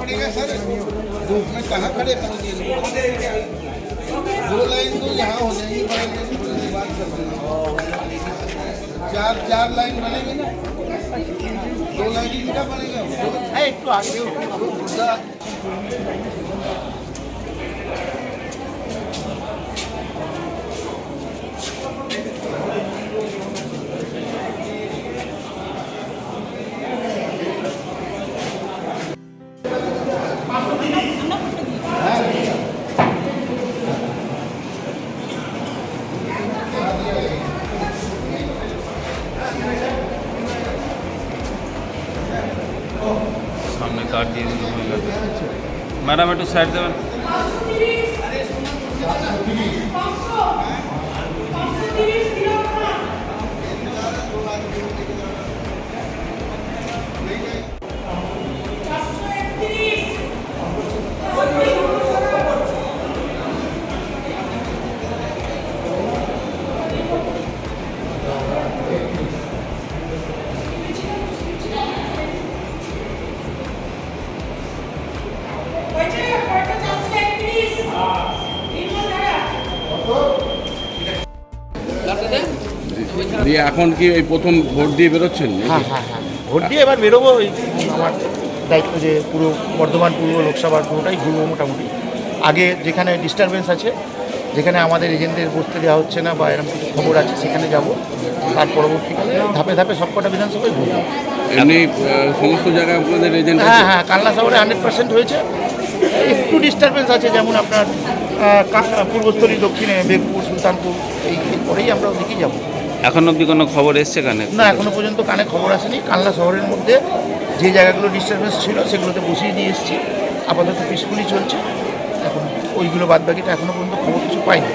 पड़ेगा सर। धूप में कहाँ खड़े करोगे दो लाइन तो यहाँ हो जाएँगी हैं चार चार लाइन बनेगी ना? दो लाइन इनका बनेगा। एक तो आगे। কার্ড দিয়ে দিল ম্যাডাম একটু সাইড দেবেন দিয়ে এখন কি এই প্রথম ভোট দিয়ে বেরোচ্ছেন হ্যাঁ হ্যাঁ হ্যাঁ। ভোট দিয়ে এবার বেরোবো এই আমার দায়িত্ব যে পুরো বর্ধমান পূর্ব লোকসভার পুরোটাই ঘুরবো মোটামুটি। আগে যেখানে ডিস্টারবেন্স আছে যেখানে আমাদের এজেন্টদের বসতে দেওয়া হচ্ছে না বা এরকম কিছু খবর আছে সেখানে যাব। তার পরবর্তীকালে ধাপে ধাপে সবকটা বিধানসভায় ঘুরবো। এমনি সমস্ত জায়গায় আপনাদের এজেন্ট হ্যাঁ হ্যাঁ কালনা শহরে হান্ড্রেড পার্সেন্ট হয়েছে। একটু ডিস্টারবেন্স আছে যেমন আপনার পূর্বস্থলী দক্ষিণে বেগপুর সুলতানপুর এই পরেই আমরা ওদিকেই যাব। এখন অব্দি কোনো খবর এসছে কানে? না, এখনও পর্যন্ত কানে খবর আসেনি। কালনা শহরের মধ্যে যে জায়গাগুলো ডিস্টারবেন্স ছিল, সেগুলোতে বসিয়ে দিয়ে এসেছি। আপাতত পিসফুলি চলছে। এখন ওইগুলো বাদ বাকিটা এখনও পর্যন্ত খবর কিছু পাইনি।